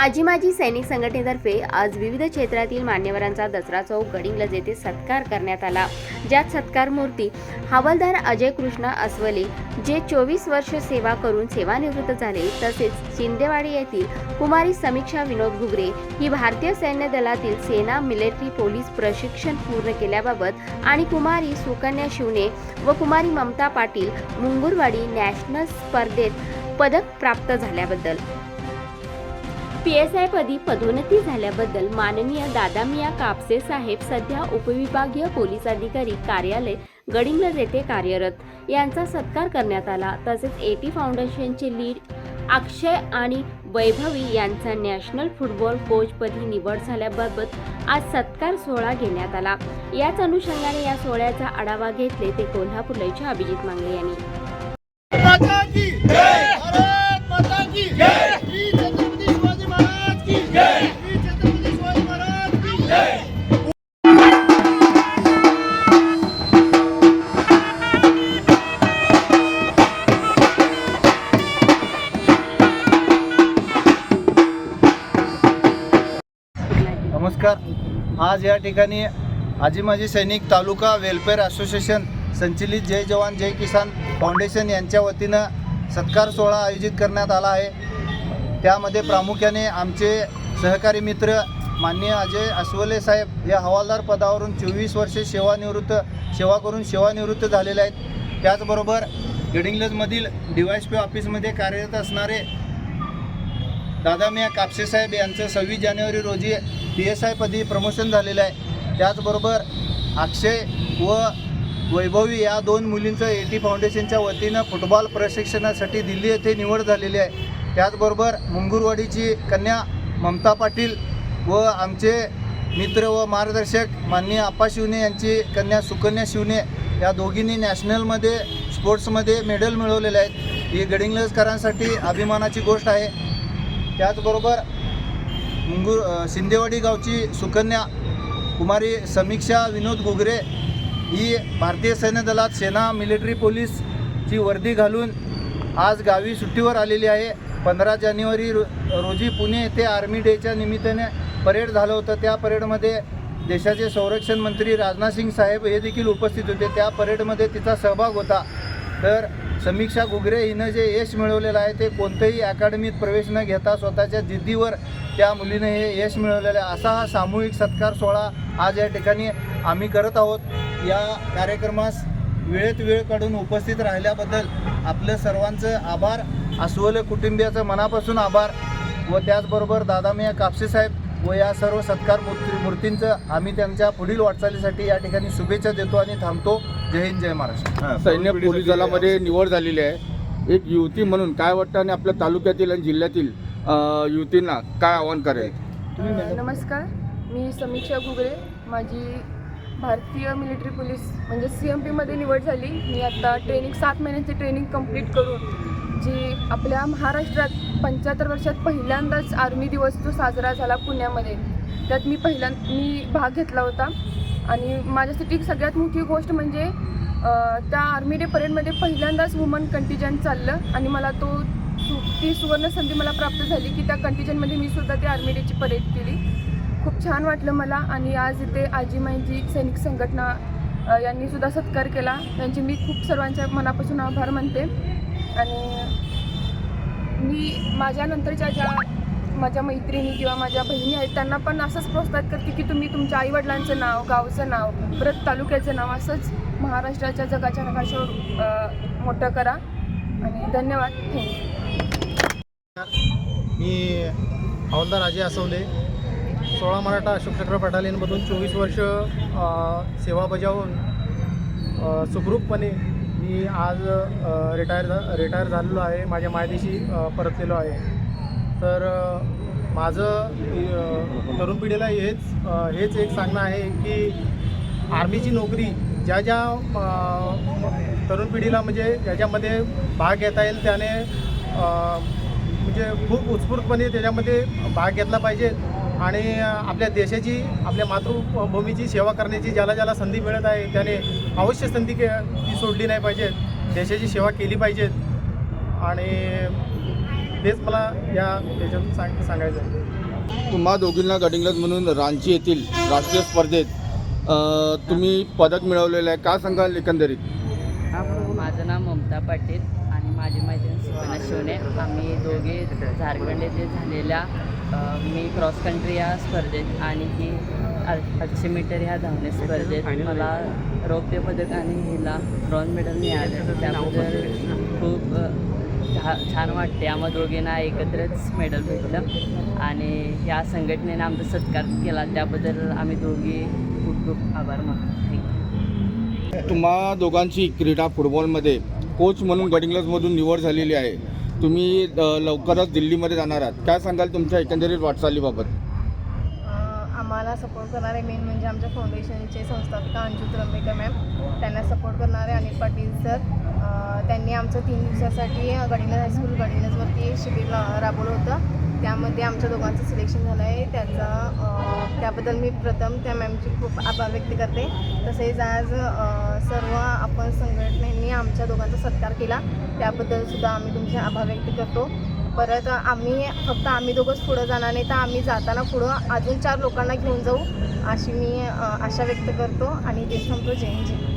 आजी माजी सैनिक संघटनेतर्फे आज विविध क्षेत्रातील मान्यवरांचा दसरा चौक गडिंग्लज येथे सत्कार करण्यात आला. ज्यात सत्कार मूर्ती हवालदार अजय कृष्ण अस्वले जे चोवीस वर्ष सेवा करून सेवानिवृत्त झाले तसेच शिंदेवाडी येथील कुमारी समीक्षा विनोद घुगरे ही भारतीय सैन्य दलातील सेना मिलिटरी पोलीस प्रशिक्षण पूर्ण केल्याबाबत आणि कुमारी सुकन्या शिवणे व कुमारी ममता पाटील मुंगुरवाडी नॅशनल स्पर्धेत पदक प्राप्त झाल्याबद्दल पी एस आय पदी पदोन्नती झाल्याबद्दल माननीय दादामिया कापसे साहेब सध्या उपविभागीय पोलीस अधिकारी कार्यालय गडिंग्लज येथे कार्यरत. यांचा सत्कार करण्यात आला. तसेच एटी फाउंडेशनचे लीड अक्षय आणि वैभवी यांचा नॅशनल फुटबॉल कोचपदी निवड झाल्याबाबत आज सत्कार सोहळा घेण्यात आला. याच अनुषंगाने या सोहळ्याचा आढावा घेतले ते कोल्हापूरचे अभिजित मांगले यांनी. नमस्कार आज या ठिकाणी आजी माजी सैनिक तालुका वेलफेअर असोसिएशन संचलित जय जवान जय किसान फाउंडेशन यांच्या वतीनं सत्कार सोहळा आयोजित करण्यात आला आहे. त्यामध्ये प्रामुख्याने आमचे सहकारी मित्र माननीय अजय अस्वले साहेब या हवालदार पदावरून चोवीस वर्षे सेवानिवृत्त सेवा करून सेवानिवृत्त झालेले आहेत. त्याचबरोबर गडिंग्लजमधील डी वाय एस पी ऑफिसमध्ये कार्यरत असणारे दादामिया कापसे साहेब यांचं सव्वीस जानेवारी रोजी पी एस आय पदी प्रमोशन झालेलं आहे. त्याचबरोबर अक्षय व वैभवी या दोन मुलींचं ए टी फाउंडेशनच्या वतीनं फुटबॉल प्रशिक्षणासाठी दिल्ली येथे निवड झालेली आहे. त्याचबरोबर मुंगुरवाडीची कन्या ममता पाटील व आमचे मित्र व मार्गदर्शक माननीय आप्पा शिवने यांची कन्या सुकन्या शिवने या दोघींनी नॅशनलमध्ये स्पोर्ट्समध्ये मेडल मिळवलेले आहेत. ही गडिंग्लजकरांसाठी अभिमानाची गोष्ट आहे. त्याचबरोबर मुंगूर शिंदेवाडी गावची सुकन्या कुमारी समीक्षा विनोद घुगरे ही भारतीय सैन्य दलात सेना मिलिटरी पोलीसची वर्दी घालून आज गावी सुट्टीवर आलेली आहे. पंधरा जानेवारी रो रोजी पुणे येथे आर्मी डेच्या निमित्ताने परेड झालं होतं. त्या परेडमध्ये देशाचे संरक्षण मंत्री राजनाथ सिंग साहेब हे देखील उपस्थित होते. त्या परेडमध्ये तिचा सहभाग होता. तर समीक्षा घुगरे हिनं जे यश मिळवलेलं आहे ते कोणत्याही अकॅडमीत प्रवेश न घेता स्वतःच्या जिद्दीवर त्या मुलीने हे यश मिळवलेलं आहे. असा हा सामूहिक सत्कार सोहळा आज या ठिकाणी आम्ही करत आहोत. या कार्यक्रमास वेळेत वेळ काढून उपस्थित राहिल्याबद्दल आपलं सर्वांचं आभार. अस्वले कुटुंबियाचं मनापासून आभार व त्याचबरोबर दादामिया कापसे साहेब व या सर्व सत्कार मूर्ती मूर्तींचं आम्ही त्यांच्या पुढील वाटचालीसाठी या ठिकाणी शुभेच्छा देतो आणि थांबतो. जय हिंद जय महाराष्ट्र. सैन्य पोलीस दलामध्ये निवड झालेली आहे. एक युवती म्हणून काय वाटतं आणि आपल्या तालुक्यातील आणि जिल्ह्यातील युवतींना काय आव्हान करेल? नमस्कार. मी समीक्षा घुगरे. माझी भारतीय मिलिटरी पोलीस म्हणजे सी एम पीमध्ये निवड झाली. मी आता ट्रेनिंग सात महिन्यांची ट्रेनिंग कंप्लीट करून आपल्या महाराष्ट्रात पंच्याहत्तर वर्षात पहिल्यांदाच आर्मी दिवस जो साजरा झाला पुण्यामध्ये त्यात मी पहिल्या मी भाग घेतला होता. आणि माझ्यासाठी सगळ्यात मोठी गोष्ट म्हणजे त्या आर्मी डे परेडमध्ये पहिल्यांदाच वुमन कंटिजंट चाललं. आणि मला तो सु ती सुवर्ण संधी मला प्राप्त झाली की त्या कंटिजनमध्ये मी सुद्धा त्या आर्मी डेची परेड केली. खूप छान वाटलं मला. आणि आज इथे आजीमाईंची सैनिक संघटना यांनी सुद्धा सत्कार केला. त्यांचे मी खूप सर्वांच्या मनापासून आभार मानते. आणि मी माझ्या नंतरच्या ज्या माझ्या मैत्रिणी किंवा माझ्या बहिणी आहेत त्यांना पण असंच प्रोत्साहित करते की तुम्ही तुमच्या आईवडिलांचं नाव गावचं नाव परत तालुक्याचं नाव असंच महाराष्ट्राच्या जगाच्या नकाशावर मोठं करा. आणि धन्यवाद. थँक्यू मी हवलदार राजे असवले सोळा मराठा अशोक चक्र बटालियनमधून चोवीस वर्ष सेवा बजावून सुखरूपपणे मी आज रिटायर झा रिटायर झालेलो आहे. माझ्या मायदेशी परतलेलो आहे. तर माझं तरुण पिढीला हेच हेच एक सांगणं आहे की आर्मीची नोकरी ज्या ज्या तरुण पिढीला म्हणजे ज्याच्यामध्ये भाग घेता येईल त्याने म्हणजे खूप उत्स्फूर्तपणे त्याच्यामध्ये भाग घेतला पाहिजे. आणि आपल्या देशाची आपल्या मातृभूमीची सेवा करण्याची ज्याला ज्याला संधी मिळत आहे त्याने अवश्य संधी के ती सोडली नाही पाहिजे देशाची सेवा केली पाहिजे आणि तेच मला या याच्यातून सांग सांगायचं आहे. तुम्हा दोघींना गडिंग्लज म्हणून रांची येथील राष्ट्रीय स्पर्धेत तुम्ही पदक मिळवलेलं आहे. का सांगाल एकंदरीत? माझं नाव ममता पाटील. माझी मैत्रीण सुपर्णा शिवणे आम्ही दोघे झारखंड येथे झालेल्या मी क्रॉस कंट्री या स्पर्धेत आणि ही आठशे मीटर ह्या धावणे स्पर्धेत. मला रौप्य पदक आणि हिला ब्रॉन्झ मेडल मिळाले. त्याबद्दल खूप छा- छान वाटते. आम्हा दोघींना एकत्रच मेडल भेटलं. आणि या संघटनेने आमचा सत्कार केला. त्याबद्दल आम्ही दोघी खूप खूप आभार मानतो. थँक्यू तुम्हा दोघांची क्रीडा फुटबॉलमध्ये कोच म्हणून गडिंग्लजमधून निवड झालेली आहे. तुम्ही लवकरच दिल्लीमध्ये जाणार आहात. काय सांगाल तुमच्या एकंदरीत वाटचालीबाबत? आम्हाला सपोर्ट करणारे मेन म्हणजे आमच्या फाउंडेशनचे संस्थापिका अंजू त्र्यंबेकर मॅम त्यांना सपोर्ट करणारे अनिल पाटील सर त्यांनी आमचं तीन दिवसासाठी गडिंग्लज हायस्कूल गडिंगजवरती शिबिर रा- राबवलं होतं. त्यामध्ये आमच्या दोघांचं सिलेक्शन झालं आहे त्याचा त्याबद्दल मी प्रथम त्या मॅमची खूप आभार व्यक्त करते. तसेच आज सर्व आपण संघटनेने आमच्या दोघांचा सत्कार केला. त्याबद्दलसुद्धा आम्ही तुमचे आभार व्यक्त करतो. परत आम्ही फक्त आम्ही दोघंच पुढं जाणार नाही तर आम्ही जाताना पुढं अजून चार लोकांना घेऊन जाऊ अशी मी आशा व्यक्त करतो. आणि ते संपतो जय हिंद. जय